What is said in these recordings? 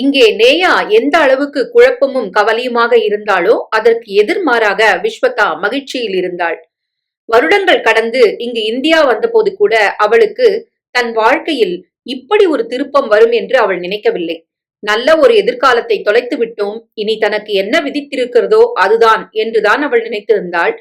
இங்கே நேயா எந்த அளவுக்கு குழப்பமும் கவலையுமாக இருந்தாலோ அதற்கு எதிர்மாறாக விஸ்வதா மகிழ்ச்சியில் இருந்தாள். வருடங்கள் கடந்து இங்கு இந்தியா வந்தபோது கூட அவளுக்கு தன் வாழ்க்கையில் இப்படி ஒரு திருப்பம் வரும் என்று அவள் நினைக்கவில்லை. நல்ல ஒரு எதிர்காலத்தை தொலைத்து விட்டோம். இனி தனக்கு என்ன விதித்திருக்கிறதோ அதுதான் என்றுதான் அவள் நினைத்திருந்தாள்.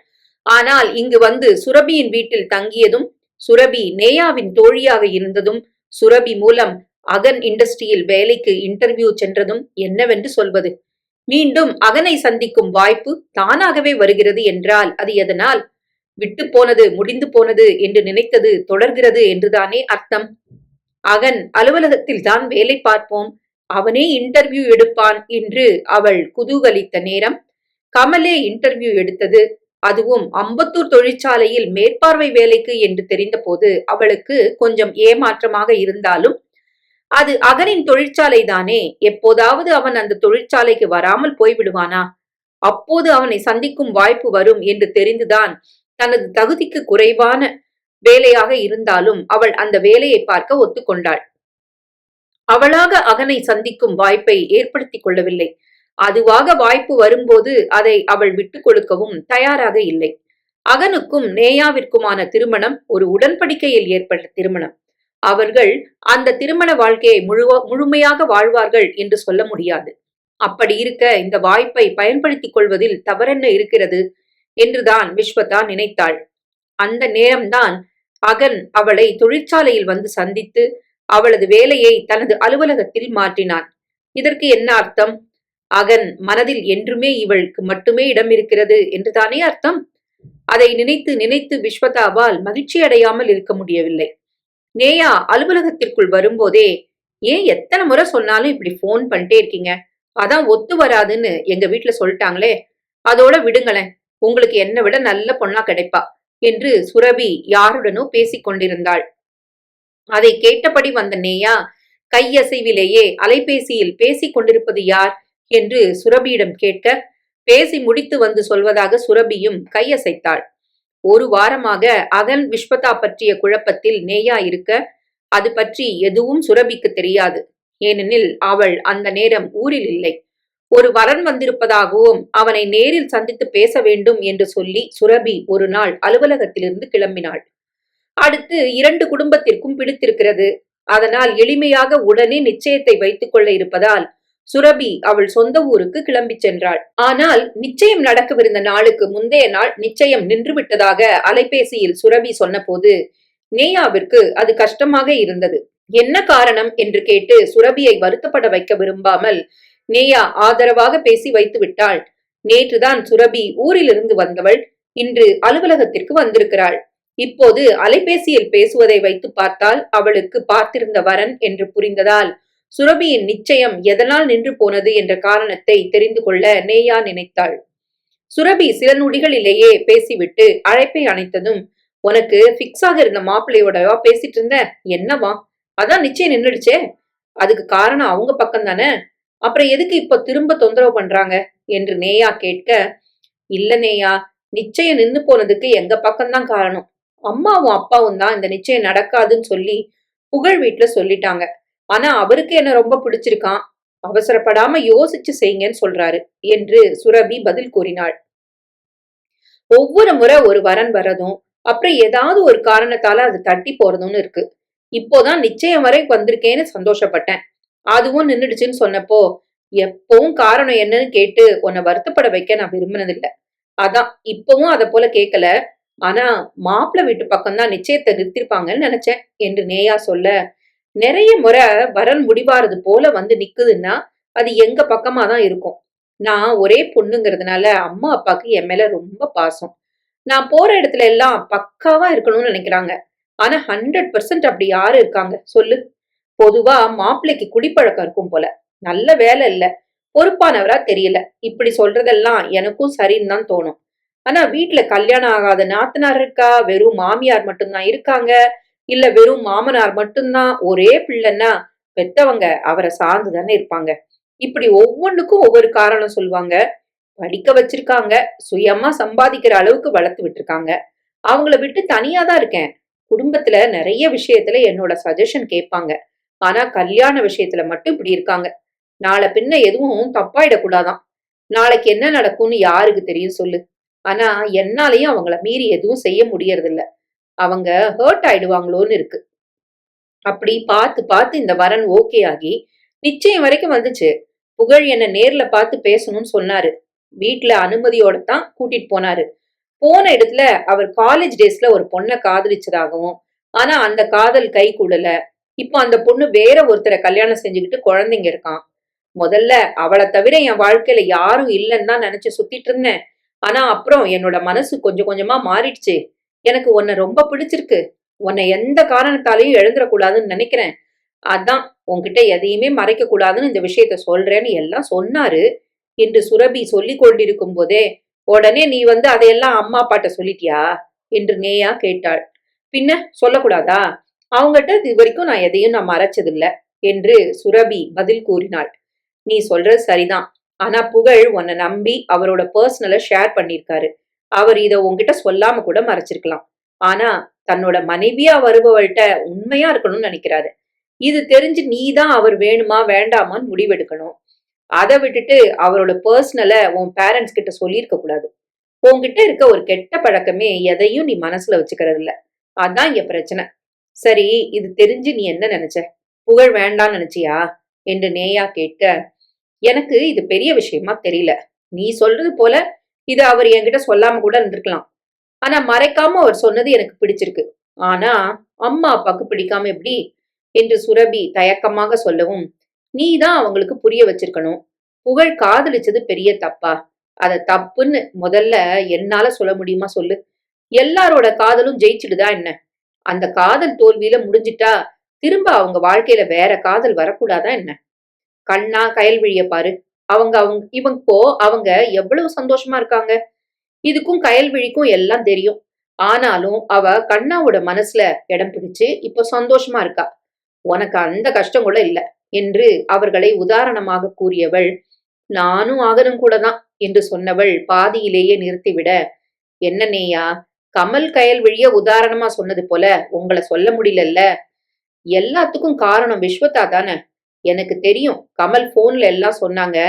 ஆனால் இங்கு வந்து சுரபியின் வீட்டில் தங்கியதும் சுரபி நேயாவின் தோழியாக இருந்ததும் சுரபி மூலம் அகன் இண்டஸ்ட்ரியில் வேலைக்கு இன்டர்வியூ சென்றதும் என்னவென்று சொல்வது? மீண்டும் அகனை சந்திக்கும் வாய்ப்பு தானாகவே வருகிறது என்றால் அது எதனால்? விட்டு போனது முடிந்து போனது என்று நினைத்தது தொடர்கிறது என்றுதானே அர்த்தம்? அகன் அலுவலகத்தில் தான் வேலை பார்ப்போம் அவனே இன்டர்வியூ எடுப்பான் என்று அவள் குதூகலித்த நேரம். கமலே இன்டர்வியூ எடுத்தது. அதுவும் அம்பத்தூர் தொழிற்சாலையில் மேற்பார்வை வேலைக்கு என்று தெரிந்தபோது அவளுக்கு கொஞ்சம் ஏமாற்றமாக இருந்தாலும் அது அகனின் தொழிற்சாலை தானே எப்போதாவது அவன் அந்த தொழிற்சாலைக்கு வராமல் போய்விடுவானா? அப்போது அவனை சந்திக்கும் வாய்ப்பு வரும் என்று தெரிந்துதான் தனது தகுதிக்கு குறைவான வேலையாக இருந்தாலும் அவள் அந்த வேலையை பார்க்க ஒத்துக்கொண்டாள். அவளாக அகனை சந்திக்கும் வாய்ப்பை ஏற்படுத்திக் கொள்ளவில்லை. அதுவாக வாய்ப்பு வரும்போது அதை அவள் விட்டுக் கொடுக்கவும் தயாராக இல்லை. அகனுக்கும் நேயாவிற்குமான திருமணம் ஒரு உடன்படிக்கையில் ஏற்பட்ட திருமணம். அவர்கள் அந்த திருமண வாழ்க்கையை முழு முழுமையாக வாழ்வார்கள் என்று சொல்ல முடியாது. அப்படி இருக்க இந்த வாய்ப்பை பயன்படுத்திக் கொள்வதில் தவறென்ன இருக்கிறது? என்றுதான் விஸ்வதா நினைத்தாள். அந்த நேரம்தான் அகன் அவளை தொழிற்சாலையில் வந்து சந்தித்து அவளது வேலையை தனது அலுவலகத்தில் மாற்றினான். இதற்கு என்ன அர்த்தம்? அகன் மனதில் என்றுமே இவளுக்கு மட்டுமே இடம் இருக்கிறது என்றுதானே அர்த்தம்? அதை நினைத்து நினைத்து விஸ்வதாவால் மகிழ்ச்சி அடையாமல் இருக்க முடியவில்லை. நேயா அலுவலகத்திற்குள் வரும்போதே ஏன் எத்தனை முறை சொன்னாலும் இப்படி ஃபோன் பண்ணிட்டே இருக்கீங்க? அதான் ஒத்து வராதுன்னு எங்க வீட்டுல சொல்லிட்டாங்களே அதோட விடுங்களேன். உங்களுக்கு என்னை விட நல்ல பொண்ணா கிடைப்பா என்று சுரபி யாருடனோ பேசிக் கொண்டிருந்தாள். அதை கேட்டபடி வந்த நேயா கையசைவிலேயே அலைபேசியில் பேசிக் கொண்டிருப்பது யார்? என்று சுரபியிடம் கேட்க பேசி முடித்து வந்து சொல்வதாக சுரபியும் கையசைத்தாள். ஒரு வாரமாக அகன் விஸ்வதா பற்றிய குழப்பத்தில் நேயா இருக்க அது பற்றி எதுவும் சுரபிக்கு தெரியாது. ஏனெனில் அவள் அந்த நேரம் ஊரில் இல்லை. ஒரு வரன் வந்திருப்பதாகவும் அவனை நேரில் சந்தித்து பேச வேண்டும் என்று சொல்லி சுரபி ஒரு நாள் அலுவலகத்திலிருந்து கிளம்பினாள். அடுத்து இரண்டு குடும்பத்திற்கும் பிடித்திருக்கிறது. அதனால் எளிமையாக உடனே நிச்சயத்தை வைத்துக் கொள்ள இருப்பதால் சுரபி அவள் சொந்த ஊருக்கு கிளம்பி சென்றாள். ஆனால் நிச்சயம் நடக்கவிருந்த நாளுக்கு முந்தைய நாள் நிச்சயம் நின்று விட்டதாக அலைபேசியில் சுரபி சொன்னபோது நேயாவிற்கு அது கஷ்டமாக இருந்தது. என்ன காரணம்? என்று கேட்டு சுரபியை வருத்தப்பட வைக்க விரும்பாமல் நேயா ஆதரவாக பேசி வைத்து விட்டாள். நேற்றுதான் சுரபி ஊரிலிருந்து வந்தவள். இன்று அலுவலகத்திற்கு வந்திருக்கிறாள். இப்போது அலைபேசியில் பேசுவதை வைத்து பார்த்தால் அவளுக்கு பார்த்திருந்த வரன் என்று புரிந்ததால் சுரபியின் நிச்சயம் எதனால் நின்று போனது என்ற காரணத்தை தெரிந்து கொள்ள நேயா நினைத்தாள். சுரபி சில நொடிகளிலேயே பேசிவிட்டு அழைப்பை அணைத்ததும் உனக்கு பிக்ஸ் ஆக இருந்த மாப்பிள்ளையோடவா பேசிட்டு இருந்த? என்னவா அதான் நிச்சயம் நின்றுடுச்சே. அதுக்கு காரணம் அவங்க பக்கம் தானே அப்புறம் எதுக்கு இப்ப திரும்ப தொந்தரவு பண்றாங்க? என்று நேயா கேட்க இல்ல நேயா நிச்சயம் நின்னு போனதுக்கு எங்க பக்கம்தான் காரணம். அம்மாவும் அப்பாவும் தான் இந்த நிச்சயம் நடக்காதுன்னு சொல்லி புகழ் வீட்டுல சொல்லிட்டாங்க. ஆனா அவருக்கு என்ன ரொம்ப பிடிச்சிருக்கான். அவசரப்படாம யோசிச்சு செய்யுங்கன்னு சொல்றாரு என்று சுரபி பதில் கூறினாள். ஒவ்வொரு முறை ஒரு வரன் வரதும் அப்புறம் ஏதாவது ஒரு காரணத்தால அது தட்டி போறதும்னு இருக்கு. இப்போதான் நிச்சயம் வரை வந்திருக்கேன்னு சந்தோஷப்பட்டேன். அதுவும் நின்றுடுச்சுன்னு சொன்னப்போ எப்பவும் காரணம் என்னன்னு கேட்டு உன்னை வருத்தப்பட வைக்க நான் விரும்பினதில்லை. அதான் இப்பவும் அதை போல கேட்கல ஆனா மாப்பிள்ள வீட்டு பக்கம் தான் நிச்சயத்தை நிறுத்திருப்பாங்கன்னு நினைச்சேன் என்று நேயா சொல்ல நிறைய முறை வரன் முடிவாறது போல வந்து நிக்குதுன்னா அது எங்க பக்கமா தான் இருக்கும். நான் ஒரே பொண்ணுங்கிறதுனால அம்மா அப்பாவுக்கு என் மேல ரொம்ப பாசம். நான் போற இடத்துல எல்லாம் பக்காவா இருக்கணும்னு நினைக்கிறாங்க. ஆனா ஹண்ட்ரட் பர்சன்ட் அப்படி யாரு இருக்காங்க. சொல்லு. பொதுவா மாப்பிள்ளைக்கு குடிப்பழக்கம் இருக்கும் போல. நல்ல வேலை இல்ல. பொறுப்பானவரா தெரியல. இப்படி சொல்றதெல்லாம் எனக்கும் சரின்னு தான் தோணும். ஆனா வீட்டுல கல்யாணம் ஆகாத நாத்தனார் இருக்கா? வெறும் மாமியார் மட்டும்தான் இருக்காங்க. இல்ல வெறும் மாமனார் மட்டும்தான் ஒரே பிள்ளைன்னா பெத்தவங்க அவரை சார்ந்து தானே இருப்பாங்க. இப்படி ஒவ்வொன்றுக்கும் ஒவ்வொரு காரணம் சொல்லுவாங்க படிக்க வச்சிருக்காங்க. சுயமா சம்பாதிக்கிற அளவுக்கு வளர்த்து விட்டுருக்காங்க. அவங்கள விட்டு தனியா தான் இருக்கேன். குடும்பத்துல நிறைய விஷயத்துல என்னோட சஜஷன் கேட்பாங்க. ஆனா கல்யாண விஷயத்துல மட்டும் இப்படி இருக்காங்க. நாளை பின்ன எதுவும் தப்பாயிடக்கூடாதான். நாளைக்கு என்ன நடக்கும்னு யாருக்கு தெரியும் சொல்லு. ஆனா என்னாலையும் அவங்கள மீறி எதுவும் செய்ய முடியறதில்ல. அவங்க ஹர்ட் ஆயிடுவாங்களோன்னு இருக்கு. அப்படி பார்த்து பார்த்து இந்த வரன் ஓகே ஆகி நிச்சயம் வரைக்கும் வந்துச்சு. புகழ் என்ன நேர்ல பார்த்து பேசணும்னு சொன்னாரு. வீட்டுல அனுமதியோட தான் கூட்டிட்டு போனாரு. போன இடத்துல அவர் காலேஜ் டேஸ்ல ஒரு பொண்ணை காதலிச்சதாகவும் ஆனா அந்த காதல் கை கூடல. இப்போ அந்த பொண்ணு வேற ஒருத்தரை கல்யாணம் செஞ்சுக்கிட்டு குழந்தைங்க இருக்கான். முதல்ல அவளை தவிர என் வாழ்க்கையில யாரும் இல்லைன்னு தான் நினைச்சு சுத்திட்டு இருந்தேன். ஆனா அப்புறம் என்னோட மனசு கொஞ்சம் கொஞ்சமா மாறிடுச்சு. எனக்கு உன்னை ரொம்ப பிடிச்சிருக்கு. உன்னை எந்த காரணத்தாலையும் எழுந்துடக்கூடாதுன்னு நினைக்கிறேன். அதான் உன்கிட்ட எதையுமே மறைக்க கூடாதுன்னு இந்த விஷயத்த சொல்றேன்னு எல்லாம் சொன்னாரு. என்று சுரபி சொல்லி கொண்டிருக்கும் போதே உடனே நீ வந்து அதையெல்லாம் அம்மா அப்பாட்ட சொல்லிட்டியா? என்று நேயா கேட்டாள். பின்ன சொல்லக்கூடாதா? அவங்ககிட்ட இது வரைக்கும் நான் எதையும் நான் மறைச்சதில்ல என்று சுரபி பதில் கூறினாள். நீ சொல்றது சரிதான். ஆனா புகழ் உன்னை நம்பி அவரோட பர்சனலை ஷேர் பண்ணியிருக்காரு. அவர் இத உன்கிட்ட சொல்லாம கூட மறைச்சிருக்கலாம். ஆனா தன்னோட மனைவியா வருபவள்கிட்ட உண்மையா இருக்கணும்னு நினைக்கிறாரு. இது தெரிஞ்சு நீ தான் அவர் வேணுமா வேண்டாமான்னு முடிவெடுக்கணும். அதை விட்டுட்டு அவரோட பர்சனலை உன் பேரண்ட்ஸ் கிட்ட சொல்லியிருக்க கூடாது. உன்கிட்ட இருக்க ஒரு கெட்ட பழக்கமே எதையும் நீ மனசுல வச்சுக்கிறது இல்ல அதான் இங்க பிரச்சனை. சரி இது தெரிஞ்சு நீ என்ன நினைச்ச? புகழ் வேண்டாம்னு நினைச்சியா? என்று நேயா கேட்க எனக்கு இது பெரிய விஷயமா தெரியல. நீ சொல்றது போல இது அவர் என்கிட்ட சொல்லாம கூட இருந்திருக்கலாம். ஆனா மறைக்காம அவர் சொன்னது எனக்கு பிடிச்சிருக்கு. ஆனா அம்மா அப்பாக்கு பிடிக்காம எப்படி? என்று சுரபி தயக்கமாக சொல்லவும் நீ தான் அவங்களுக்கு புரிய வச்சிருக்கணும். புகழ் காதலிச்சது பெரிய தப்பா? அத தப்புன்னு முதல்ல என்னால சொல்ல முடியுமா சொல்லு? எல்லாரோட காதலும் ஜெயிச்சுடுதா என்ன? அந்த காதல் தோல்வியில முடிஞ்சிட்டா திரும்ப அவங்க வாழ்க்கையில வேற காதல் வரக்கூடாதா என்ன? கண்ணா கயல்விழிய பாரு. அவங்க அவங்க இவங்க இப்போ அவங்க எவ்வளவு சந்தோஷமா இருக்காங்க. இதுக்கும் கயல்விழிக்கும் எல்லாம் தெரியும். ஆனாலும் அவ கண்ணாவோட மனசுல இடம் பிடிச்சு இப்போ சந்தோஷமா இருக்கா? உனக்கு அந்த கஷ்டம் கூட இல்ல என்று அவர்களை உதாரணமாக கூறியவள் நானும் ஆகனும் கூட தான் என்று சொன்னவள் பாதியிலேயே நிறுத்திவிட என்ன நேயா கமல் கயல் விழிய உதாரணமா சொன்னது போல உங்களை சொல்ல முடியலல்ல. எல்லாத்துக்கும் காரணம் விஸ்வதா தானே. எனக்கு தெரியும். கமல் போன்ல எல்லாம் சொன்னாங்க.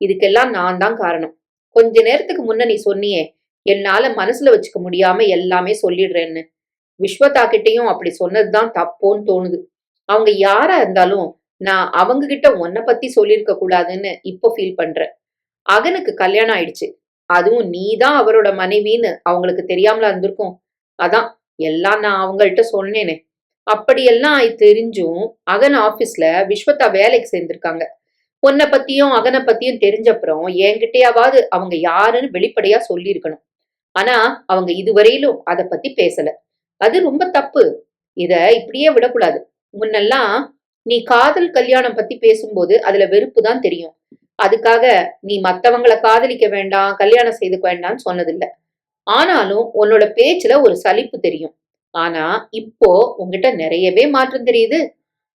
இதுக்கெல்லாம் நான் தான் காரணம். கொஞ்ச நேரத்துக்கு முன்ன நீ சொன்னியே. என்னால மனசுல வச்சுக்க முடியாம எல்லாமே சொல்லிடுறேன்னு. விஸ்வதா கிட்டயும் அப்படி சொன்னதுதான் தப்போன்னு தோணுது. அவங்க யாரா இருந்தாலும் நான் அவங்க கிட்ட உன்னை பத்தி சொல்லியிருக்க கூடாதுன்னு இப்போ ஃபீல் பண்றேன். அகனுக்கு கல்யாணம் ஆயிடுச்சு. அதுவும் நீ தான் அவரோட மனைவின்னு அவங்களுக்கு தெரியாமலா இருந்திருக்கும். அதான் எல்லாம் நான் அவங்கள்ட்ட சொன்னேனே. அப்படியெல்லாம் தெரிஞ்சும் அகன் ஆபீஸ்ல விஸ்வதா வேலைக்கு சேர்ந்திருக்காங்க. பொண்ணை பத்தியும் அகனை பத்தியும் தெரிஞ்சப்புறம் என்கிட்டயாவது அவங்க யாருன்னு வெளிப்படையா சொல்லியிருக்கணும். ஆனா அவங்க இதுவரையிலும் அதை பத்தி பேசல. அது ரொம்ப தப்பு. இத இப்படியே விடக்கூடாது. முன்னெல்லாம் நீ காதல் கல்யாணம் பத்தி பேசும்போது அதுல வெறுப்பு தான் தெரியும். அதுக்காக நீ மத்தவங்கள காதலிக்க வேண்டாம் கல்யாணம் செய்துக்க வேண்டாம்னு சொன்னதில்லை. ஆனாலும் உன்னோட பேச்சுல ஒரு சலிப்பு தெரியும். ஆனா இப்போ உங்ககிட்ட நிறையவே மாற்றம் தெரியுது.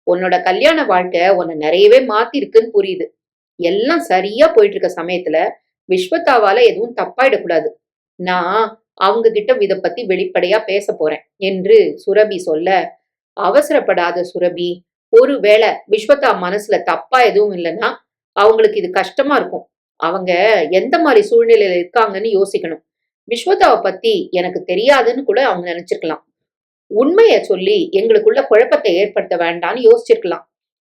உன்னோட கல்யாண வாழ்க்கை உன்னை நிறையவே மாத்திருக்குன்னு புரியுது. எல்லாம் சரியா போயிட்டு இருக்க சமயத்துல விஸ்வத்தாவால எதுவும் தப்பாயிடக்கூடாது. நான் அவங்க கிட்ட இத பத்தி வெளிப்படையா பேச போறேன் என்று சுரபி சொல்ல அவசரப்படாத சுரபி ஒருவேளை விஸ்வத்தா மனசுல தப்பா எதுவும் இல்லைன்னா அவங்களுக்கு இது கஷ்டமா இருக்கும். அவங்க எந்த மாதிரி சூழ்நிலையில இருக்காங்கன்னு யோசிக்கணும். விஸ்வதாவை பத்தி எனக்கு தெரியாதுன்னு கூட அவங்க நினைச்சிருக்கலாம். உண்மையை சொல்லி எங்களுக்குள்ள குழப்பத்தை ஏற்படுத்த வேண்டாம்னு யோசிச்சிருக்கலாம்.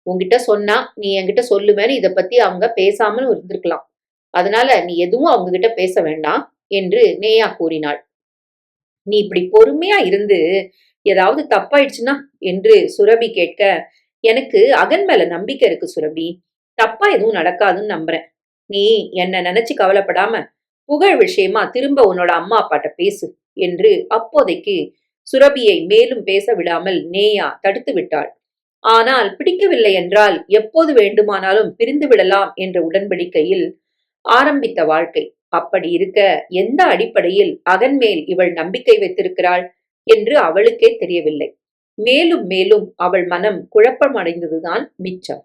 உங்ககிட்ட சொன்னா நீ என்கிட்ட சொல்லுவேன்னு இத பத்தி அவங்க பேசாமல் இருந்திருக்கலாம். அதனால நீ எதுவும் அவங்க கிட்ட பேச வேண்டாம் என்று நேயா கூறினாள். நீ இப்படி பொறுமையா இருந்து ஏதாவது தப்பாயிடுச்சுன்னா என்று சுரபி கேட்க எனக்கு அகன் மேல நம்பிக்கை இருக்கு சுரபி. தப்பா எதுவும் நடக்காதுன்னு நம்புறேன். நீ என்ன நினைச்சு கவலைப்படாம புகழ் விஷயமா திரும்ப உன்னோட அம்மா அப்பாட்ட பேசு என்று அப்போதைக்கு சுரபியை மேலும் பேச விடாமல் நேயா தடுத்து விட்டாள். ஆனால் பிடிக்கவில்லை என்றால் எப்போது வேண்டுமானாலும் பிரிந்து விடலாம் என்ற உடன்படிக்கையில் ஆரம்பித்த வாழ்க்கை. அப்படி இருக்க எந்த அடிப்படையில் அகன் மேல் இவள் நம்பிக்கை வைத்திருக்கிறாள்? என்று அவளுக்கே தெரியவில்லை. மேலும் மேலும் அவள் மனம் குழப்பமடைந்ததுதான் மிச்சம்.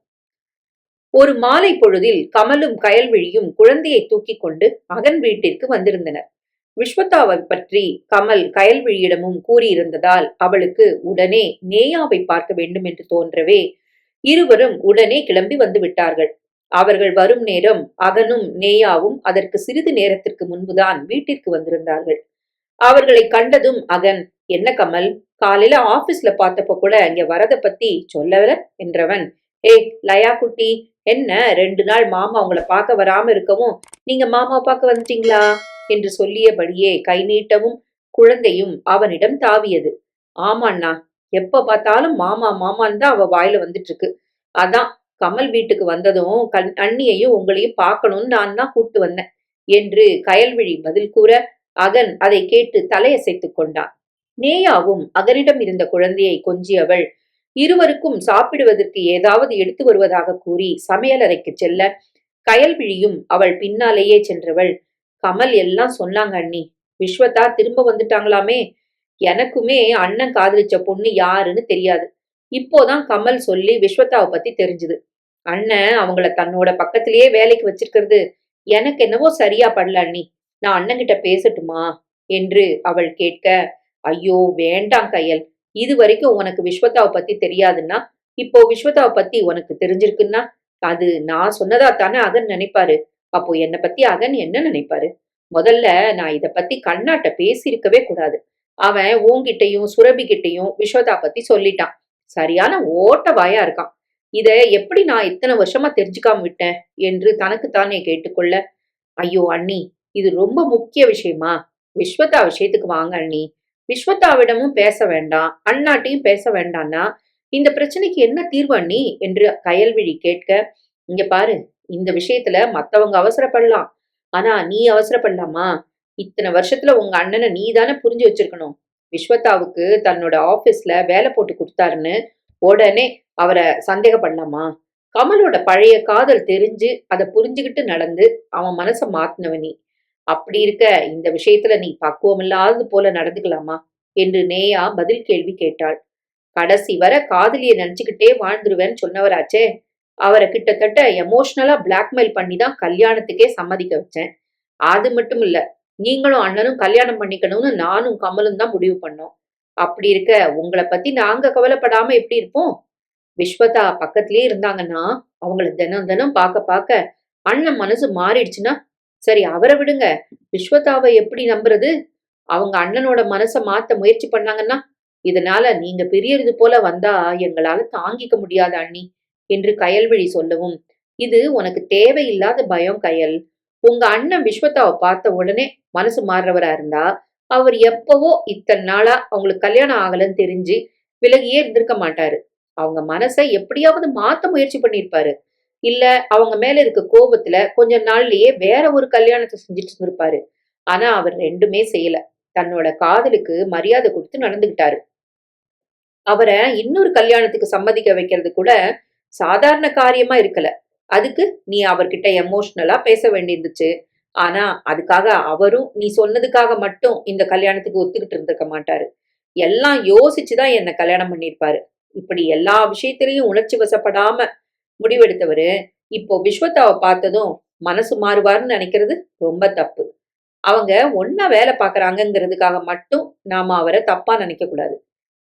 ஒரு மாலை பொழுதில் கமலும் கயல்விழியும் குழந்தையை தூக்கிக் கொண்டு அகன் வீட்டிற்கு வந்திருந்தனர். விஸ்வதாவை பற்றி கமல் கயல்விழியிடமும் கூறியிருந்ததால் அவளுக்கு உடனே நேயாவை பார்க்க வேண்டும் என்று தோன்றவே இருவரும் உடனே கிளம்பி வந்து விட்டார்கள். அவர்கள் வரும் நேரம் அகனும் நேயாவும் அதற்கு சிறிது நேரத்திற்கு முன்புதான் வீட்டிற்கு வந்திருந்தார்கள். அவர்களை கண்டதும் அகன் என்ன கமல் காலையில ஆபீஸ்ல பார்த்தப்ப கூட இங்க வரத பத்தி சொல்லவர? என்றவன் ஏய் லயா குட்டி என்ன? ரெண்டு நாள் மாமா உங்களை பார்க்க வராம இருக்கவும் நீங்க மாமா பார்க்க வந்துட்டீங்களா? என்று சொல்லியபடியே கை நீட்டவும் குழந்தையும் அவனிடம் தாவியது. ஆமாண்ணா எப்ப பார்த்தாலும் மாமா மாமான்னு தான் அவ வாயில வந்துட்டு இருக்கு அதான் கமல் வீட்டுக்கு வந்ததும் கண் அண்ணியையும் உங்களையும் பார்க்கணும்னு நான் தான் கூப்பிட்டு வந்தேன் என்று கயல்விழி பதில் கூற அகன் அதை கேட்டு தலையசைத்துக் கொண்டான். நேயாவும் அகனிடம் இருந்த குழந்தையை கொஞ்சியவள் இருவருக்கும் சாப்பிடுவதற்கு ஏதாவது எடுத்து வருவதாக கூறி சமையலறைக்கு செல்ல கயல்விழியும் அவள் பின்னாலேயே சென்றவள். கமல் எல்லாம் சொன்னாங்க அண்ணி. விஸ்வதா திரும்ப வந்துட்டாங்களாமே? எனக்குமே அண்ணன் காதலிச்ச பொண்ணு யாருன்னு தெரியாது. இப்போதான் கமல் சொல்லி விஸ்வதாவை பத்தி தெரிஞ்சுது. அண்ணன் அவங்கள தன்னோட பக்கத்திலேயே வேலைக்கு வச்சிருக்கிறது. எனக்கு என்னவோ சரியா படல அண்ணி. நான் அண்ணன் கிட்ட பேசட்டுமா? என்று அவள் கேட்க ஐயோ வேண்டாம் கையல். இது வரைக்கும் உனக்கு விஸ்வதாவை பத்தி தெரியாதுன்னா இப்போ விஸ்வதாவை பத்தி உனக்கு தெரிஞ்சிருக்குன்னா அது நான் சொன்னதா தானே அகன் நினைப்பாரு. அப்போ என்னை பத்தி அகன் என்ன நினைப்பாரு? முதல்ல நான் இத பத்தி கண்ணாட்ட பேசியிருக்கவே கூடாது. அவன் உன்கிட்டயும் சுரபி கிட்டயும் விஸ்வதா பத்தி சொல்லிட்டான். சரியான ஓட்ட வாயா இருக்கான். இத எப்படி நான் இத்தனை வருஷமா தெரிஞ்சுக்காம விட்டேன் என்று தனக்குத்தானே கேட்டுக்கொள்ள ஐயோ அண்ணி இது ரொம்ப முக்கிய விஷயமா? விஸ்வதா விஷயத்துக்கு வாங்க அண்ணி. விஸ்வதாவிடமும் பேச வேண்டாம் அண்ணாட்டையும் பேச வேண்டாம்னா இந்த பிரச்சனைக்கு என்ன தீர்வு அண்ணி? என்று கயல்விழி கேட்க இங்க பாரு இந்த விஷயத்துல மத்தவங்க அவசரப்படலாம். ஆனா நீ அவசரப்படலாமா? இத்தனை வருஷத்துல உங்க அண்ணனை நீ தானே புரிஞ்சு வச்சிருக்கணும். விஸ்வதாவுக்கு தன்னோட ஆபீஸ்ல வேலை போட்டு கொடுத்தாருன்னு உடனே அவரை சந்தேகப்படலாமா? கமலோட பழைய காதல் தெரிஞ்சு அதை புரிஞ்சுகிட்டு நடந்து அவன் மனசை மாத்தினவ நீ. அப்படி இருக்க இந்த விஷயத்துல நீ பக்குவமில்லாதது போல நடந்துக்கலாமா? என்று நேயா பதில் கேள்வி கேட்டாள். கடைசி வர காதலியை நினைச்சுக்கிட்டே வாழ்ந்துருவேன்னு சொன்னவராச்சே. அவரை கிட்டத்தட்ட எமோஷனலா பிளாக்மெயில் பண்ணி தான் கல்யாணத்துக்கே சம்மதிக்க வச்சேன். அது மட்டும் இல்ல நீங்களும் அண்ணனும் கல்யாணம் பண்ணிக்கணும்னு நானும் கமலும் தான் முடிவு பண்ணோம். அப்படி இருக்க உங்களை பத்தி நாங்க கவலைப்படாம எப்படி இருப்போம்? விஸ்வதா பக்கத்திலேயே இருந்தாங்கன்னா அவங்கள தினம் தினம் பார்க்க பார்க்க அண்ணன் மனசு மாறிடுச்சுன்னா சரி அவரை விடுங்க. விஸ்வதாவை எப்படி நம்புறது? அவங்க அண்ணனோட மனசை மாத்த முயற்சி பண்ணாங்கன்னா இதனால நீங்க பெரியது போல வந்தா எங்களால தாங்கிக்க முடியாது அண்ணி என்று கயல்விழி சொல்லவும். இது உனக்கு தேவையில்லாத பயம் கயல். உங்க அண்ணன் விஸ்வதாவை பார்த்த உடனே மனசு மாறுறவரா இருந்தா அவர் எப்பவோ இத்தனை நாளா அவங்களுக்கு கல்யாணம் ஆகலன்னு தெரிஞ்சு விலகியே இருந்திருக்க மாட்டாரு. அவங்க மனசை எப்படியாவது மாத்த முயற்சி பண்ணிருப்பாரு இல்ல அவங்க மேல இருக்க கோபத்துல கொஞ்ச நாள்லயே வேற ஒரு கல்யாணத்தை செஞ்சுட்டு இருந்திருப்பாரு. ஆனா அவர் ரெண்டுமே செய்யல. தன்னோட காதலுக்கு மரியாதை கொடுத்து நடந்துகிட்டாரு. அவரை இன்னொரு கல்யாணத்துக்கு சம்மதிக்க வைக்கிறது கூட சாதாரண காரியமா இருக்கல. அதுக்கு நீ அவர்கிட்ட எமோஷனலா பேச வேண்டியிருந்துச்சு. ஆனா அதுக்காக அவரும் நீ சொன்னதுக்காக மட்டும் இந்த கல்யாணத்துக்கு ஒத்துக்கிட்டு இருந்திருக்க மாட்டாரு. எல்லாம் யோசிச்சுதான் என்ன கல்யாணம் பண்ணியிருப்பாரு. இப்படி எல்லா விஷயத்திலையும் உணர்ச்சி வசப்படாம முடிவெடுத்தவரு. இப்போ விஸ்வத்தாவை பார்த்ததும் மனசு மாறுவார்னு நினைக்கிறது ரொம்ப தப்பு. அவங்க ஒன்னா வேலை பார்க்கறாங்கங்கிறதுக்காக மட்டும் நாம அவரை தப்பா நினைக்க கூடாது.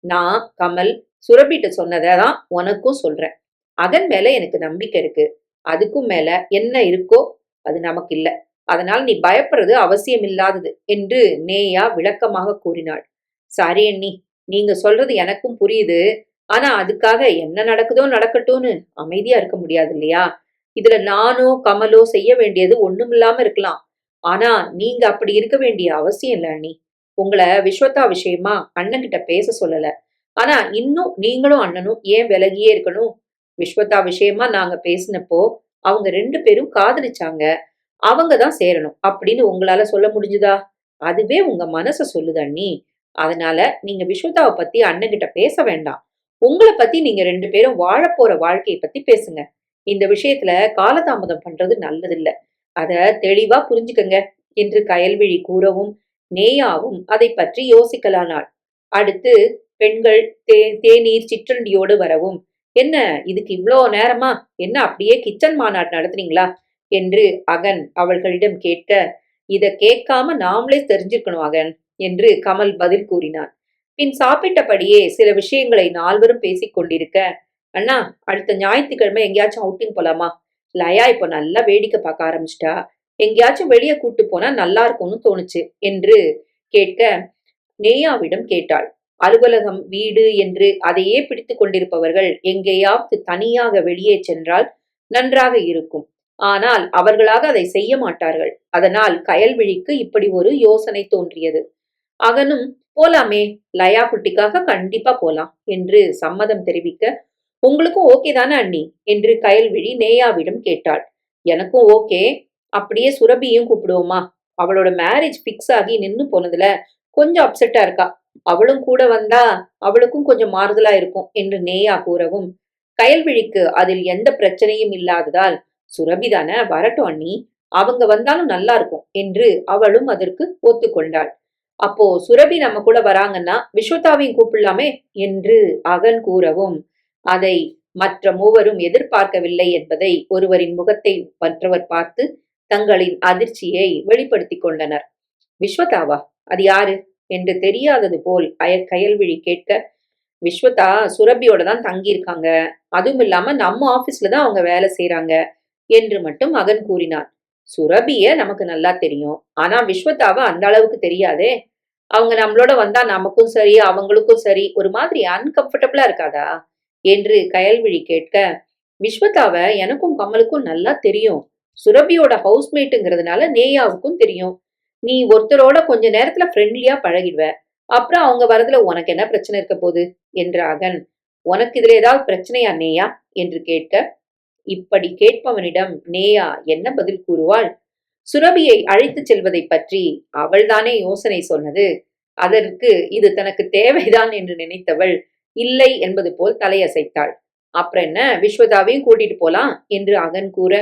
நான் கமல் சுரபிட்ட சொன்னதை தான் உனக்கும் சொல்றேன். அகன் மேல எனக்கு நம்பிக்கை இருக்கு. அதுக்கும் மேல என்ன இருக்கோ அது நமக்கு இல்ல. அதனால் நீ பயப்படுறது அவசியம் இல்லாதது என்று நேயா விளக்கமாக கூறினாள். சாரி அண்ணி நீங்க சொல்றது எனக்கும் புரியுது. ஆனா அதுக்காக என்ன நடக்குதோ நடக்கட்டும்னு அமைதியா இருக்க முடியாது இல்லையா? இதுல நானோ கமலோ செய்ய வேண்டியது ஒண்ணுமில்லாம இருக்கலாம். ஆனா நீங்க அப்படி இருக்க வேண்டிய அவசியம் இல்ல அண்ணி. உங்களை விஸ்வத்தா விஷயமா அண்ணன் கிட்ட பேச சொல்லல. ஆனா இன்னும் நீங்களும் அண்ணனும் ஏன் விலகியே இருக்கணும்? விஸ்வதா விஷயமா நாங்க பேசினப்போ அவங்க ரெண்டு பேரும் காதலிச்சாங்க. அவங்க தான் சேரணும் அப்படின்னு உங்களால சொல்ல முடிஞ்சுதா? அதுவே உங்க மனச சொல்லுது அண்ணி. அதனால நீங்க விஸ்வதாவை பத்தி அண்ணன் கிட்ட பேச வேண்டாம். உங்களை பத்தி நீங்க ரெண்டு பேரும் வாழப்போற வாழ்க்கையை பத்தி பேசுங்க. இந்த விஷயத்துல காலதாமதம் பண்றது நல்லதில்ல. அத தெளிவா புரிஞ்சுக்கங்க. என்று கயல்விழி கூறவும் நேயாவும் அதை பற்றி யோசிக்கலானாள் அடுத்து பெண்கள் தே தேநீர் சிற்றண்டியோடு வரவும். என்ன இதுக்கு இவ்வளோ நேரமா? என்ன அப்படியே கிச்சன் மாநாடு நடத்துனீங்களா? என்று அகன் அவள்களிடம் கேட்க இத கேட்காம நாமளே தெரிஞ்சிருக்கணும் அகன். என்று கமல் பதில் கூறினான். பின் சாப்பிட்டபடியே சில விஷயங்களை நால்வரும் பேசிக் கொண்டிருக்க அண்ணா அடுத்த ஞாயிற்றுக்கிழமை எங்கேயாச்சும் அவுட்டிங் போலாமா? லயா இப்போ நல்லா வேடிக்கை பார்க்க ஆரம்பிச்சிட்டா. எங்கேயாச்சும் வெளியே கூட்டு போனா நல்லா இருக்கும்னு தோணுச்சு என்று கேட்க நேயாவிடம் கேட்டாள். அலுவலகம் வீடு என்று அதையே பிடித்து கொண்டிருப்பவர்கள் எங்கேயாவது தனியாக வெளியே சென்றால் நன்றாக இருக்கும். ஆனால் அவர்களாக அதை செய்ய மாட்டார்கள். அதனால் கயல்விழிக்கு இப்படி ஒரு யோசனை தோன்றியது. அகனும் போலாமே லயா குட்டிக்காக கண்டிப்பா போலாம் என்று சம்மதம் தெரிவிக்க உங்களுக்கும் ஓகே தானே அண்ணி? என்று கயல்விழி நேயாவிடம் கேட்டாள். எனக்கும் ஓகே. அப்படியே சுரபியும் கூப்பிடுவோமா? அவளோட மேரேஜ் பிக்ஸ் ஆகி நின்னு போனதுல கொஞ்சம் அப்செட்டா இருக்கா. அவளும் கூட வந்தா அவளுக்கும் கொஞ்சம் மாறுதலா இருக்கும் என்று நேயா கூறவும் கயல்விழிக்கு அதில் எந்த பிரச்சனையும் இல்லாததால் சுரபி தானே வரட்டும் அண்ணி. அவங்க வந்தாலும் நல்லா இருக்கும் என்று அவளும் அதற்கு ஒத்துக்கொண்டாள். அப்போ சுரபி நம்ம கூட வராங்கன்னா விஸ்வதாவையும் கூப்பிடலாமே என்று அகன் கூறவும் அதை மற்ற மூவரும் எதிர்பார்க்கவில்லை என்பதை ஒருவரின் முகத்தை மற்றவர் பார்த்து தங்களின் அதிர்ச்சியை வெளிப்படுத்திக் கொண்டனர். விஸ்வதாவா? அது யாரு? என்று தெரியாதது போல் அய கயல்விழி கேட்க விஸ்வதா சுரபியோட தான் தங்கியிருக்காங்க. அதுவும் இல்லாம நம்ம ஆபீஸ்ல தான் அவங்க வேலை செய்யறாங்க என்று மட்டும் அகன் கூறினார். சுரபிய நமக்கு நல்லா தெரியும். ஆனா விஸ்வதாவை அந்த அளவுக்கு தெரியாதே. அவங்க நம்மளோட வந்தா நமக்கும் சரி அவங்களுக்கும் சரி ஒரு மாதிரி அன்கம்ஃபர்டபுளா இருக்காதா? என்று கயல்விழி கேட்க விஸ்வதாவை எனக்கும் கமலுக்கும் நல்லா தெரியும். சுரபியோட ஹவுஸ்மேட்டுங்கிறதுனால நேயாவுக்கும் தெரியும். நீ ஒருத்தரோட கொஞ்ச நேரத்துல ஃப்ரெண்ட்லியா பழகிடுவ. அப்புறம் அவங்க வரதுல உனக்கு என்ன பிரச்சனை இருக்க போகுது? என்ற அகன் உனக்கு இதுல ஏதாவது பிரச்சனையா நேயா? என்று கேட்க இப்படி கேட்பவனிடம் நேயா என்ன பதில் கூறுவாள்? சுரபியை அழைத்துச் செல்வதை பற்றி அவள்தானே யோசனை சொன்னது. அதற்கு இது தனக்கு தேவைதான் என்று நினைத்தவள் இல்லை என்பது போல் தலையசைத்தாள். அப்புறம் என்ன? விஸ்வதாவையும் கூட்டிட்டு போலாம்? என்று அகன் கூற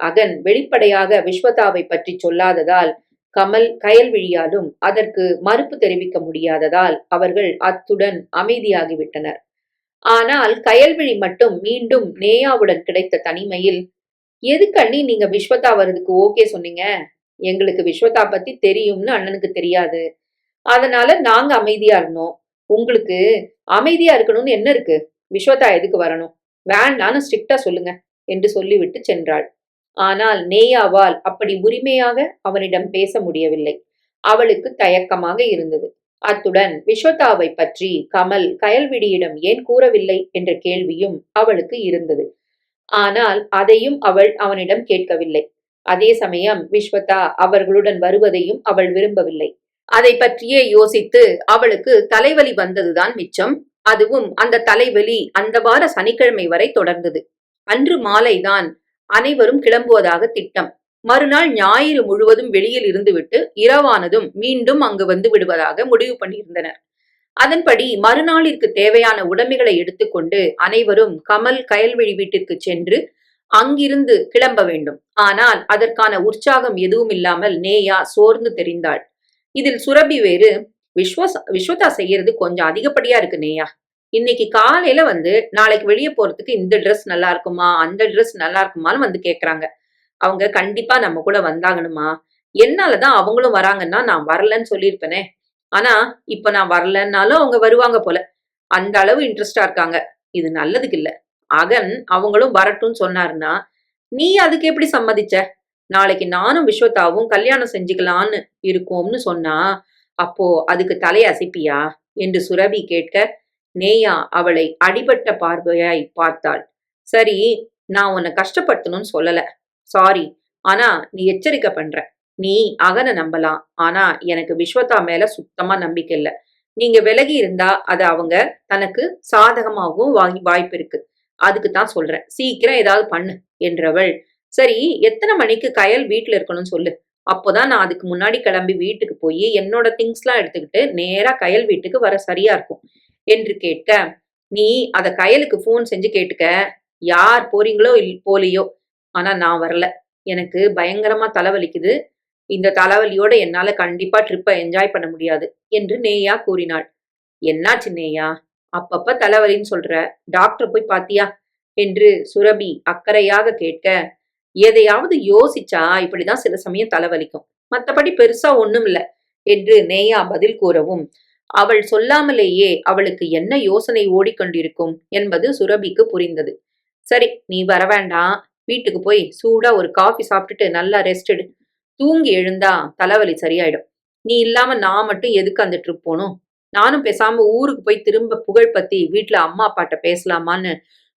அகன் வெளிப்படையாக விஸ்வதாவை பற்றி சொல்லாததால் கமல் கயல்விழியாலும் அதற்கு மறுப்பு தெரிவிக்க முடியாததால் அவர்கள் அத்துடன் அமைதியாகிவிட்டனர். ஆனால் கயல்விழி மட்டும் மீண்டும் நேயாவுடன் கிடைத்த தனிமையில் எதுக்கண்ணி நீங்க விஸ்வதா வர்றதுக்கு ஓகே சொன்னீங்க? எங்களுக்கு விஸ்வதா பத்தி தெரியும்னு அண்ணனுக்கு தெரியாது. அதனால நாங்க அமைதியா இருந்தோம். உங்களுக்கு அமைதியா இருக்கணும்னு என்ன இருக்கு? விஸ்வதா எதுக்கு வரணும்? வேண்டான்னு ஸ்ட்ரிக்டா சொல்லுங்க என்று சொல்லிவிட்டு சென்றாள். ஆனால் நேயாவால் அப்படி உரிமையாக அவனிடம் பேச முடியவில்லை. அவளுக்கு தயக்கமாக இருந்தது. அத்துடன் விஸ்வதாவை பற்றி கமல் கயல்விடியிடம் ஏன் கூறவில்லை என்ற கேள்வியும் அவளுக்கு இருந்தது. ஆனால் அதையும் அவள் அவனிடம் கேட்கவில்லை. அதே சமயம் விஸ்வதா அவர்களுடன் வருவதையும் அவள் விரும்பவில்லை. அதை பற்றியே யோசித்து அவளுக்கு தலைவலி வந்ததுதான் மிச்சம். அதுவும் அந்த தலைவலி அந்த வார சனிக்கிழமை வரை தொடர்ந்தது. அன்று மாலைதான் அனைவரும் கிளம்புவதாக திட்டம். மறுநாள் ஞாயிறு முழுவதும் வெளியில் இருந்துவிட்டு இரவானதும் மீண்டும் அங்கு வந்து விடுவதாக முடிவு பண்ணியிருந்தனர். அதன்படி மறுநாளிற்கு தேவையான உடைமைகளை எடுத்துக்கொண்டு அனைவரும் கமல் கயல்வெளி வீட்டிற்கு சென்று அங்கிருந்து கிளம்ப வேண்டும். ஆனால் அதற்கான உற்சாகம் எதுவும் இல்லாமல் நேயா சோர்ந்து தெரிந்தாள். இதில் சுரபி வேறு விஸ்வ விஸ்வதா செய்யறது கொஞ்சம் அதிகப்படியா இருக்கு நேயா. இன்னைக்கு காலையில வந்து நாளைக்கு வெளியே போறதுக்கு இந்த ட்ரெஸ் நல்லா இருக்குமா அந்த ட்ரெஸ் நல்லா இருக்குமான்னு வந்து கேக்குறாங்க. அவங்க கண்டிப்பா நம்ம கூட வந்தாங்கணுமா? என்னாலதான் அவங்களும் வராங்கன்னா நான் வரலன்னு சொல்லியிருப்பேனே. ஆனா இப்ப நான் வரலன்னாலும் அவங்க வருவாங்க போல. அந்த அளவு இன்ட்ரெஸ்டா இருக்காங்க. இது நல்லதுக்கு இல்ல. அகன் அவங்களும் வரட்டும்னு சொன்னாருன்னா நீ அதுக்கு எப்படி சம்மதிச்ச? நாளைக்கு நானும் விஸ்வதாவும் கல்யாணம் செஞ்சுக்கலான்னு இருக்கோம்னு சொன்னா அப்போ அதுக்கு தலையசைப்பியா? என்று சுரபி கேட்க நேயா அவளை அடிபட்ட பார்வையாய் பார்த்தாள். சரி நான் உன்னை கஷ்டப்படுத்தணும்னு சொல்லல. சாரி ஆனா நீ எச்சரிக்கை பண்ற. நீ அகனை நம்பலாம் ஆனா எனக்கு விஸ்வதா மேல சுத்தமா நம்பிக்கை இல்ல. நீங்க விலகி இருந்தா அது அவங்க தனக்கு சாதகமாகவும் வாய்ப்பு இருக்கு. அதுக்கு தான் சொல்றேன். சீக்கிரம் ஏதாவது பண்ணு என்றவள். சரி எத்தனை மணிக்கு கயல் வீட்டுல இருக்கணும்னு சொல்லு. அப்போதான் நான் அதுக்கு முன்னாடி கிளம்பி வீட்டுக்கு போய் என்னோட திங்ஸ்லாம் எடுத்துக்கிட்டு நேரா கயல் வீட்டுக்கு வர சரியா இருக்கும் என்று கேட்க நீ அத கயலுக்கு ஃபோன் செஞ்சு கேட்டுக்க. யார் போறீங்களோ இல் போலியோ. ஆனா நான் வரல. எனக்கு பயங்கரமா தலைவலிக்குது. இந்த தலைவலியோட என்னால கண்டிப்பா ட்ரிப்பை என்ஜாய் பண்ண முடியாது என்று நேயா கூறினாள். என்னாச்சு நேயா? அப்பப்ப தலைவலின்னு சொல்ற? டாக்டர் போய் பாத்தியா? என்று சுரபி அக்கறையாக கேட்க எதையாவது யோசிச்சா இப்படிதான் சில சமயம் தலைவலிக்கும். மத்தபடி பெருசா ஒண்ணும் இல்ல என்று நேயா பதில் கூறவும் அவள் சொல்லாமலேயே அவளுக்கு என்ன யோசனை ஓடிக்கொண்டிருக்கும்? என்பது சுரபிக்கு புரிந்தது. சரி நீ வர வேண்டாம். வீட்டுக்கு போய் சூடா ஒரு காஃபி சாப்பிட்டுட்டு நல்லா ரெஸ்ட் எடு. தூங்கி எழுந்தா தலைவலி சரியாயிடும். நீ இல்லாம நான் மட்டும் எதுக்கு அந்த ட்ரிப் போகணும் நானும் பேசாம ஊருக்கு போய் திரும்ப புகழ் பத்தி வீட்டுல அம்மா அப்பாட்ட பேசலாமான்னு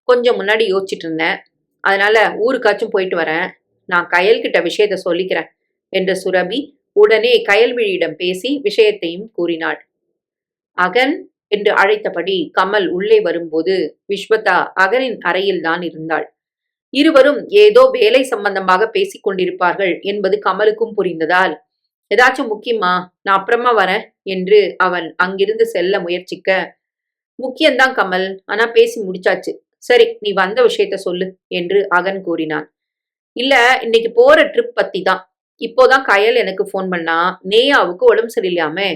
கொஞ்சம் முன்னாடி யோசிச்சுட்டு இருந்தேன். அதனால ஊருக்காச்சும் போயிட்டு வரேன். நான் கயல்கிட்ட விஷயத்த சொல்லிக்கிறேன் என்ற சுரபி உடனே கயல்விழியிடம் பேசி விஷயத்தையும் கூறினாள். அகன் என்று அழைத்தபடி கமல் உள்ளே வரும்போது விஸ்வதா அகனின் அறையில்தான் இருந்தாள். இருவரும் ஏதோ வேலை சம்பந்தமாக பேசிக் கொண்டிருப்பார்கள் என்பது கமலுக்கும் புரிந்ததால். ஏதாச்சும் முக்கியமா? நான் அப்புறமா வரேன் என்று அவன் அங்கிருந்து செல்ல முயற்சிக்க. முக்கியம்தான் கமல். ஆனா பேசி முடிச்சாச்சு. சரி நீ வந்த விஷயத்த சொல்லு என்று அகன் கூறினான். இல்ல இன்னைக்கு போற ட்ரிப் பத்தி தான் இப்போதான் கயல் எனக்கு ஃபோன் பண்ணா நேயாவுக்கு உடம்பு சரியில்லாமே.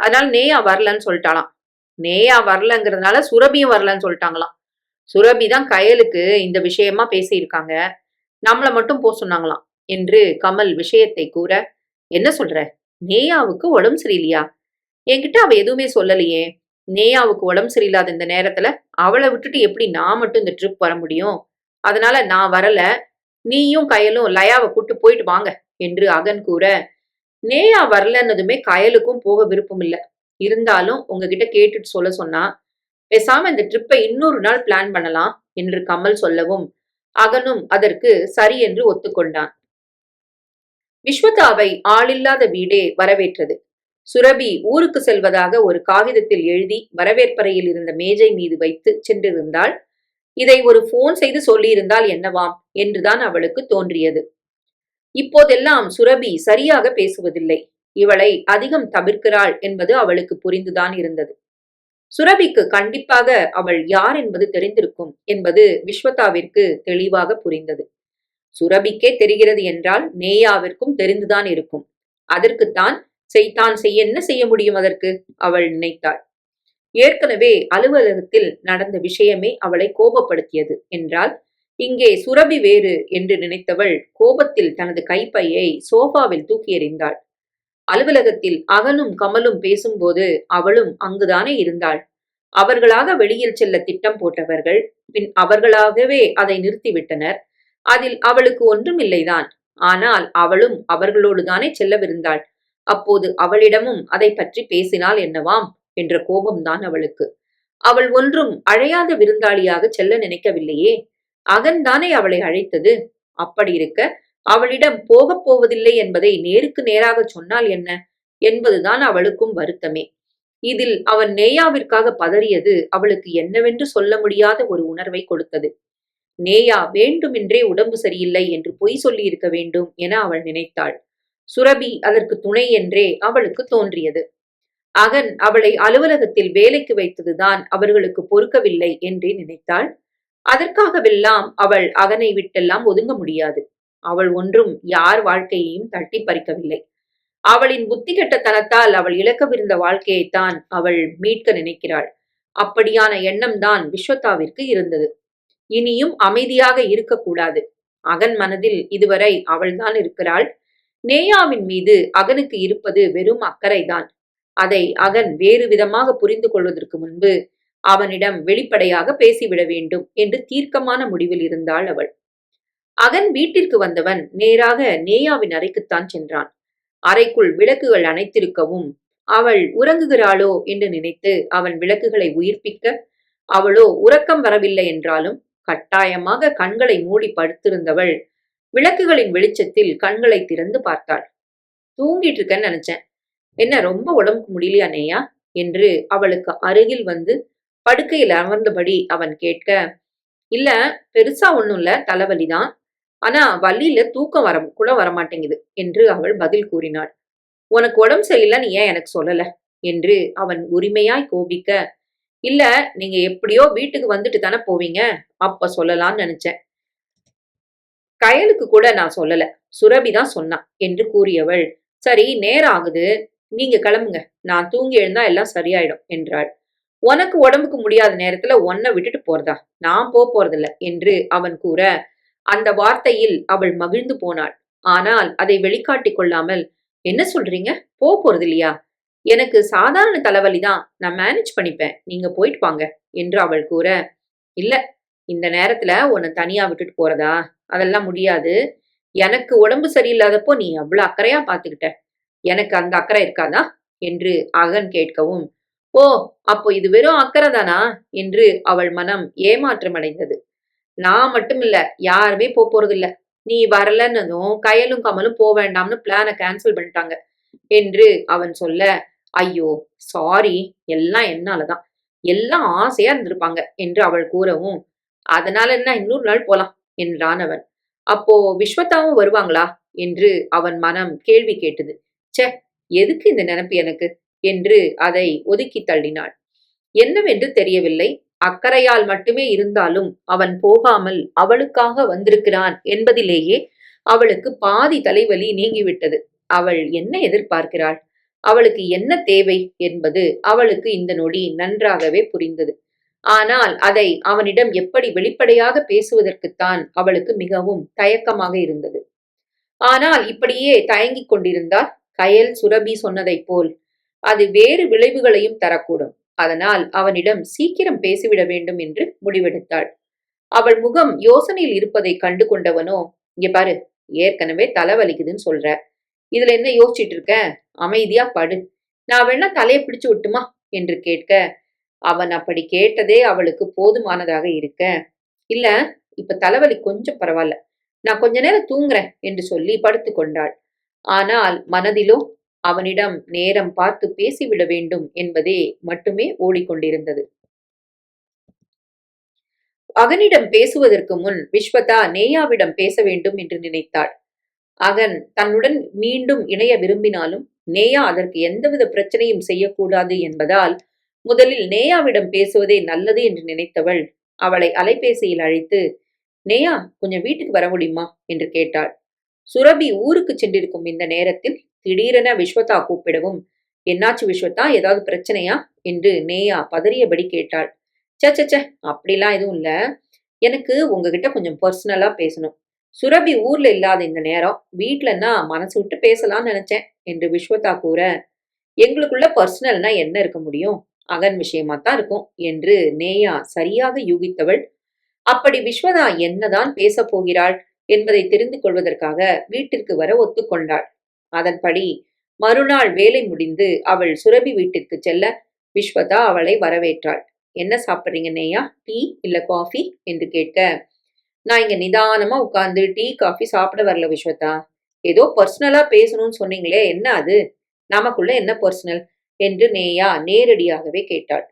அதனால நேயா வரலன்னு சொல்லிட்டாளாம். நேயா வரலங்கிறதுனால சுரபியும் வரலன்னு சொல்லிட்டாங்களாம். சுரபி தான் கயலுக்கு இந்த விஷயமா பேசியிருக்காங்க. நம்மளை மட்டும் போக சொன்னாங்களாம் என்று கமல் விஷயத்தை கூற என்ன சொல்ற? நேயாவுக்கு உடம்பு சரியில்லையா? என்கிட்ட அவ எதுவுமே சொல்லலையே. நேயாவுக்கு உடம்பு சரியில்லாத இந்த நேரத்துல அவளை விட்டுட்டு எப்படி நான் மட்டும் இந்த ட்ரிப் வர முடியும்? அதனால நான் வரல. நீயும் கயலும் லயாவை கூட்டு போயிட்டு வாங்க என்று அகன் கூற நேயா வரலன்னதுமே கயலுக்கும் போக விருப்பம் இல்லை. இருந்தாலும் உங்ககிட்ட கேட்டுட்டு சொல்ல சொன்னா பேசாம இந்த ட்ரிப்பை இன்னொரு நாள் பிளான் பண்ணலாம் என்று கமல் சொல்லவும் அகனும் அதற்கு சரி என்று ஒத்துக்கொண்டான். விஸ்வதாவை ஆளில்லாத வீடே வரவேற்றது. சுரபி ஊருக்கு செல்வதாக ஒரு காகிதத்தில் எழுதி வரவேற்பறையில் இருந்த மேஜை மீது வைத்து சென்றிருந்தாள். இதை ஒரு போன் செய்து சொல்லியிருந்தால் என்னவாம் என்றுதான் அவளுக்கு தோன்றியது. இப்போதெல்லாம் சுரபி சரியாக பேசுவதில்லை. இவளை அதிகம் தவிர்க்கிறாள் என்பது அவளுக்கு புரிந்துதான் இருந்தது. சுரபிக்கு கண்டிப்பாக அவள் யார் என்பது தெரிந்திருக்கும் என்பது விஸ்வதாவிற்கு தெளிவாக புரிந்தது. சுரபிக்கே தெரிகிறது என்றால் நேயாவிற்கும் தெரிந்துதான் இருக்கும். அதற்குத்தான் செய்தான் செய்ய என்ன செய்ய முடியும் அதற்கு? அவள் நினைத்தாள். ஏற்கனவே அலுவலகத்தில் நடந்த விஷயமே அவளை கோபப்படுத்தியது என்றால் இங்கே சுரபி வேறு என்று நினைத்தவள் கோபத்தில் தனது கைப்பையை சோஃபாவில் தூக்கி எறிந்தாள். அலுவலகத்தில் அவனும் கமலும் பேசும்போது அவளும் அங்குதானே இருந்தாள். அவர்களாக வெளியில் செல்ல திட்டம் போட்டவர்கள் பின் அவர்களாகவே அதை நிறுத்திவிட்டனர். அதில் அவளுக்கு ஒன்றும் இல்லைதான் ஆனால் அவளும் அவர்களோடு தானே செல்லவிருந்தாள். அப்போது அவளிடமும் அதை பற்றி பேசினால் என்னவாம்? என்ற கோபம்தான் அவளுக்கு. அவள் ஒன்றும் அழையாத விருந்தாளியாக செல்ல நினைக்கவில்லையே. அகன்தானே அவளை அழைத்தது? அப்படி இருக்க அவளிடம் போகப் போவதில்லை என்பதை நேருக்கு நேராக சொன்னால் என்ன? என்பதுதான் அவளுக்கும் வருத்தமே. இதில் அவன் நேயாவிற்காக பதறியது அவளுக்கு என்னவென்று சொல்ல முடியாத ஒரு உணர்வை கொடுத்தது. நேயா வேண்டுமென்றே உடம்பு சரியில்லை என்று பொய் சொல்லியிருக்க வேண்டும் என அவள் நினைத்தாள். சுரபி அதற்கு துணை என்றே அவளுக்கு தோன்றியது. அகன் அவளை அலுவலகத்தில் வேலைக்கு வைத்ததுதான் அவர்களுக்கு பொறுக்கவில்லை என்றே நினைத்தாள். அதற்காகவெல்லாம் அவள் அகனை விட்டெல்லாம் ஒதுங்க முடியாது. அவள் ஒன்றும் யார் வாழ்க்கையையும் தட்டி பறிக்கவில்லை. அவளின் புத்தி கெட்டத்தனத்தால் அவள் இழக்கவிருந்த வாழ்க்கையைத்தான் அவள் மீட்க நினைக்கிறாள். அப்படியான எண்ணம் தான் விஸ்வத்தாவிற்கு இருந்தது. இனியும் அமைதியாக இருக்கக்கூடாது அகன் மனதில் இதுவரை அவள்தான் இருக்கிறாள். நேயாவின் மீது அகனுக்கு இருப்பது வெறும் அக்கறைதான். அதை அகன் வேறு விதமாக புரிந்து கொள்வதற்கு முன்பு அவனிடம் வெளிப்படையாக பேசிவிட வேண்டும் என்று தீர்க்கமான முடிவில் இருந்தாள் அவள். அகன் வீட்டிற்கு வந்தவன் நேராக நேயாவின் அறைக்குத்தான் சென்றான். அறைக்குள் விளக்குகள் அணைத்திருக்கவும் அவள் உறங்குகிறாளோ என்று நினைத்து அவன் விளக்குகளை உயிர்ப்பிக்க அவளோ உறக்கம் வரவில்லை என்றாலும் கட்டாயமாக கண்களை மூடி படுத்திருந்தவள் விளக்குகளின் வெளிச்சத்தில் கண்களை திறந்து பார்த்தாள். தூங்கிட்டு இருக்கேன்னு நினைச்சேன். என்ன ரொம்ப உடம்புக்கு முடியலையா நேயா? என்று அவளுக்கு அருகில் வந்து படுக்கையில் அமர்ந்தபடி அவன் கேட்க இல்ல பெருசா ஒண்ணும் இல்ல தலைவலிதான். ஆனா வள்ளியில தூக்கம் வர கூட வரமாட்டேங்குது என்று அவள் பதில் கூறினாள். உனக்கு உடம்பு சரியில்லைன்னு ஏன் எனக்கு சொல்லல? என்று அவன் உரிமையாய் கோபிக்க இல்ல நீங்க எப்படியோ வீட்டுக்கு வந்துட்டு தானே போவீங்க அப்ப சொல்லலாம்னு நினைச்சேன். கயலுக்கு கூட நான் சொல்லல சுரபி தான் சொன்னான் என்று கூறியவள். சரி நேரம் ஆகுது நீங்க கிளம்புங்க நான் தூங்கி எழுந்தா எல்லாம் சரியாயிடும் என்றாள். உனக்கு உடம்புக்கு முடியாத நேரத்துல உன்னை விட்டுட்டு போறதா? நான் போக போறதில்ல என்று அவன் கூற அந்த வார்த்தையில் அவள் மகிழ்ந்து போனாள். ஆனால் அதை வெளிக்காட்டி கொள்ளாமல் என்ன சொல்றீங்க? போக போறது இல்லையா? எனக்கு சாதாரண தலைவலி தான் நான் மேனேஜ் பண்ணிப்பேன். நீங்க போயிட்டு வாங்க என்று அவள் கூற. இல்ல இந்த நேரத்துல உன்னை தனியா விட்டுட்டு போறதா? அதெல்லாம் முடியாது. எனக்கு உடம்பு சரியில்லாதப்போ நீ அவ்வளவு அக்கறையா பாத்துக்கிட்ட. எனக்கு அந்த அக்கறை இருக்காதா? என்று அகன் கேட்கவும். ஓ அப்போ இது வெறும் அக்கறை தானா? என்று அவள் மனம் ஏமாற்றமடைந்தது. நான் மட்டும் இல்ல யாருமே போக போறது இல்ல நீ வரலன்னதும் கயலும் கமலும் போக வேண்டாம்னு பிளானை கேன்சல் பண்ணிட்டாங்க. என்று அவன் சொல்ல ஐயோ சாரி எல்லாம் என்னாலதான் எல்லாம் ஆசையா இருந்திருப்பாங்க என்று அவள் கூறவும் அதனால என்ன இன்னொரு நாள் போலாம் என்றான் அவன். அப்போ விஸ்வத்தாவும் வருவாங்களா? என்று அவன் மனம் கேள்வி கேட்டது. ச்சே எதுக்கு இந்த நினைப்பு எனக்கு? என்று அதை ஒதுக்கி தள்ளினாள். என்னவென்று தெரியவில்லை. அக்கறையால் மட்டுமே இருந்தாலும் அவன் போகாமல் அவளுக்காக வந்திருக்கிறான் என்பதிலேயே அவளுக்கு பாதி தலைவலி நீங்கிவிட்டது. அவள் என்ன எதிர்பார்க்கிறாள்? அவளுக்கு என்ன தேவை என்பது அவளுக்கு இந்த நொடி நன்றாகவே புரிந்தது. ஆனால் அதை அவனிடம் எப்படி வெளிப்படையாக பேசுவதற்குத்தான் அவளுக்கு மிகவும் தயக்கமாக இருந்தது. ஆனால் இப்படியே தயங்கிக் கொண்டிருந்தால்? கயல் சுரபி சொன்னதைப் போல். அது வேறு விளைவுகளையும் தரக்கூடும். அதனால் அவனிடம் சீக்கிரம் பேசிவிட வேண்டும் என்று முடிவெடுத்தாள். அவள் முகம் யோசனையில் இருப்பதை கண்டு கொண்டவனோ இங்க பாரு ஏற்கனவே தலைவலிக்குதுன்னு சொல்ற. இதுல என்ன யோசிச்சிட்டு இருக்க அமைதியா படு. நான் வேணா தலையை பிடிச்சு விட்டுமா? என்று கேட்க அவன் அப்படி கேட்டதே அவளுக்கு போதுமானதாக இருக்க. இல்ல இப்ப தலைவலி கொஞ்சம் பரவாயில்ல நான் கொஞ்ச நேரம் தூங்குறேன் என்று சொல்லி படுத்து கொண்டாள் ஆனால் மனதிலோ அவனிடம் நேரம் பார்த்து பேசிவிட வேண்டும் என்பதே மட்டுமே ஓடிக்கொண்டிருந்தது. அகனிடம் பேசுவதற்கு முன் விஸ்வதா நேயாவிடம் பேச வேண்டும் என்று நினைத்தாள். அகன் தன்னுடன் மீண்டும் இணைய விரும்பினாலும் நேயா அதற்கு எந்தவித பிரச்சனையும் செய்யக்கூடாது என்பதால் முதலில் நேயாவிடம் பேசுவதே நல்லது என்று நினைத்தவள் அவளை அலைபேசியில் அழைத்து நேயா கொஞ்சம் வீட்டுக்கு வர முடியுமா? என்று கேட்டாள். சுரபி ஊருக்கு சென்றிருக்கும் இந்த நேரத்தில் திடீரென விஸ்வதா கூப்பிடவும் என்னாச்சு விஸ்வதா? ஏதாவது பிரச்சனையா? என்று நேயா பதறியபடி கேட்டாள். சே சே அப்படிலாம் எதுவும் இல்ல. எனக்கு உங்ககிட்ட கொஞ்சம் பர்சனலா பேசணும். சுரபி ஊர்ல இல்லாத இந்த நேரம். வீட்டுலன்னா மனசு விட்டு பேசலாம்னு நினைச்சேன் என்று விஸ்வதா கூற எங்களுக்குள்ள பர்சனல்னா என்ன இருக்க முடியும்? அகன் விஷயமா தான் இருக்கும் என்று நேயா சரியாக யூகித்தவள். அப்படி விஸ்வதா என்னதான் பேசப் போகிறாள்? என்பதை தெரிந்து கொள்வதற்காக வீட்டிற்கு வர ஒத்துக்கொண்டாள். அதன்படி மறுநாள் வேலை முடிந்து அவள் சுரபி வீட்டிற்கு செல்ல விஸ்வதா அவளை வரவேற்றாள். என்ன சாப்பிட்றீங்க நேயா? டீ இல்ல காஃபி? என்று கேட்க நான் இங்க நிதானமா உட்கார்ந்து டீ காஃபி சாப்பிட வரல விஸ்வதா. ஏதோ பர்சனலா பேசணும்னு சொன்னீங்களே என்ன அது? நமக்குள்ள என்ன பர்சனல்? என்று நேயா நேரடியாகவே கேட்டாள்.